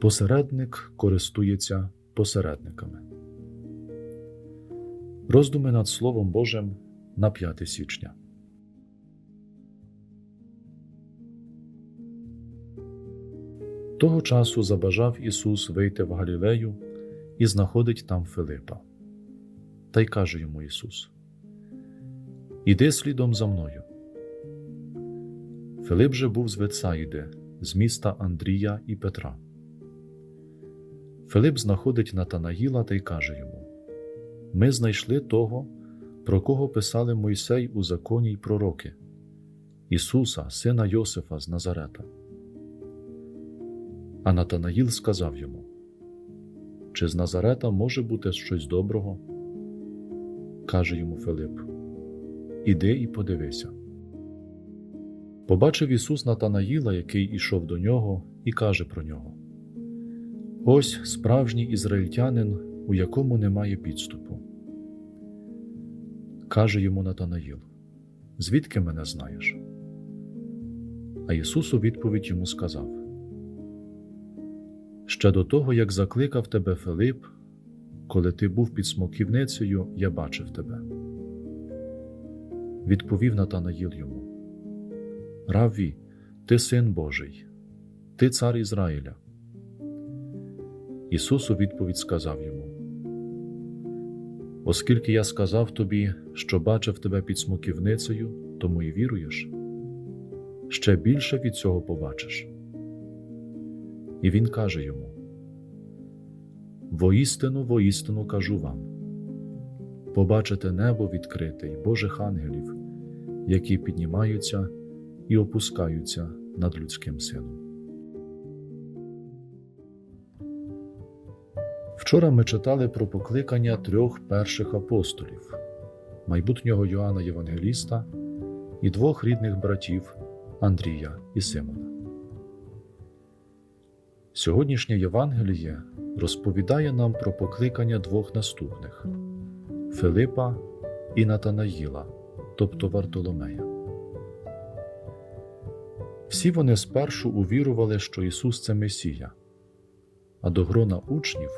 Посередник користується посередниками. Роздуми над Словом Божим на 5 січня. Того часу забажав Ісус вийти в Галілею і знаходить там Филипа. Та й каже йому Ісус: Іди слідом за мною. Филип же був з Вецаїди, з міста Андрія і Петра. Филип знаходить Натанаїла та й каже йому: Ми знайшли того, про кого писали Мойсей у законі й пророки, Ісуса, сина Йосифа з Назарета. А Натанаїл сказав йому: Чи з Назарета може бути щось доброго? каже йому Филип: Іди і подивися. Побачив Ісус Натанаїла, який ішов до нього, і каже про нього: Ось справжній ізраїльтянин, у якому немає підступу. Каже йому Натанаїл: Звідки мене знаєш? А Ісус у відповідь йому сказав: Ще до того, як закликав тебе Филип, коли ти був під смоківницею, я бачив тебе. Відповів Натанаїл йому: Равві, ти син Божий, ти цар Ізраїля. Ісус у відповідь сказав йому: Оскільки я сказав тобі, що бачив тебе під смоківницею, тому й віруєш, ще більше від цього побачиш. І він каже йому: Воістину, воістину кажу вам: побачите небо відкрите й Божих ангелів, які піднімаються і опускаються над людським сином. Вчора ми читали про покликання трьох перших апостолів майбутнього Йоанна Євангеліста і двох рідних братів Андрія і Симона. Сьогоднішнє Євангеліє розповідає нам про покликання двох наступних Филипа і Натанаїла, тобто Вартоломея. Всі вони спершу увірували, що Ісус це Месія, а до грона учнів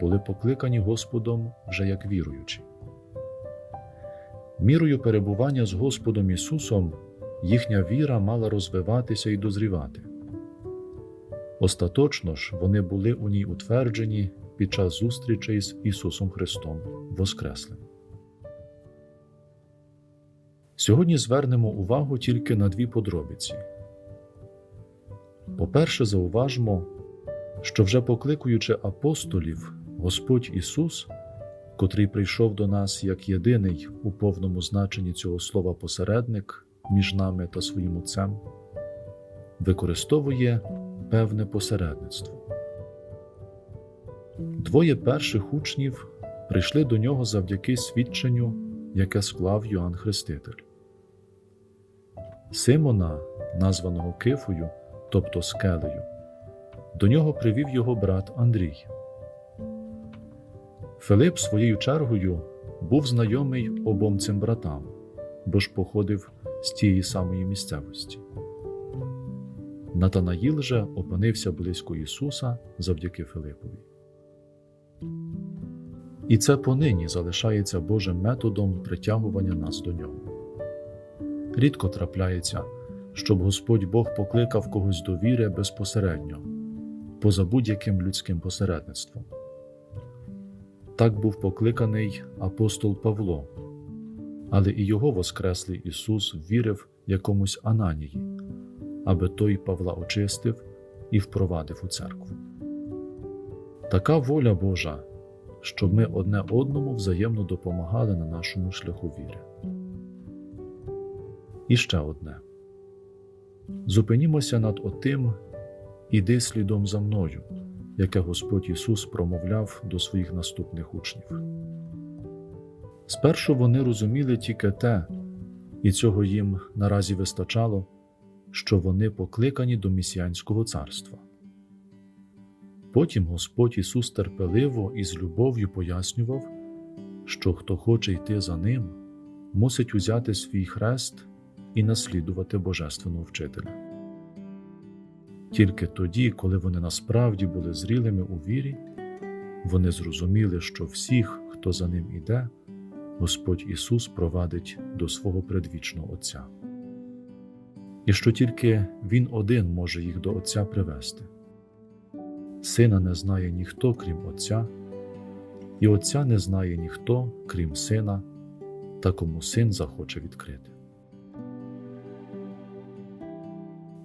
були покликані Господом вже як віруючі. Мірою перебування з Господом Ісусом їхня віра мала розвиватися і дозрівати. Остаточно ж вони були у ній утверджені під час зустрічей з Ісусом Христом Воскреслим. Сьогодні звернемо увагу тільки на дві подробиці. По-перше, зауважмо, що вже покликуючи апостолів, Господь Ісус, котрий прийшов до нас як єдиний у повному значенні цього слова посередник між нами та своїм Отцем, використовує певне посередництво. Двоє перших учнів прийшли до нього завдяки свідченню, яке склав Йоанн Хреститель. Симона, названого Кифою, тобто скелею, до нього привів його брат Андрій. Филип своєю чергою був знайомий обом цим братам, бо ж походив з тієї самої місцевості. Натанаїл же опинився близько Ісуса завдяки Филипові. І це понині залишається Божим методом притягування нас до нього. Рідко трапляється, щоб Господь Бог покликав когось до віри безпосередньо, поза будь-яким людським посередництвом. Так був покликаний апостол Павло, але і його Воскреслий Ісус вірив якомусь Ананії, аби той Павла очистив і впровадив у церкву. Така воля Божа, щоб ми одне одному взаємно допомагали на нашому шляху віри. І ще одне. Зупинімося над отим, іди слідом за мною, яке Господь Ісус промовляв до своїх наступних учнів. Спершу вони розуміли тільки те, і цього їм наразі вистачало, що вони покликані до місіанського царства. Потім Господь Ісус терпеливо і з любов'ю пояснював, що хто хоче йти за Ним, мусить узяти свій хрест і наслідувати Божественного вчителя. Тільки тоді, коли вони насправді були зрілими у вірі, вони зрозуміли, що всіх, хто за ним іде, Господь Ісус провадить до свого предвічного Отця, і що тільки Він один може їх до Отця привести. Сина не знає ніхто, крім Отця, і Отця не знає ніхто, крім Сина, та кому син захоче відкрити.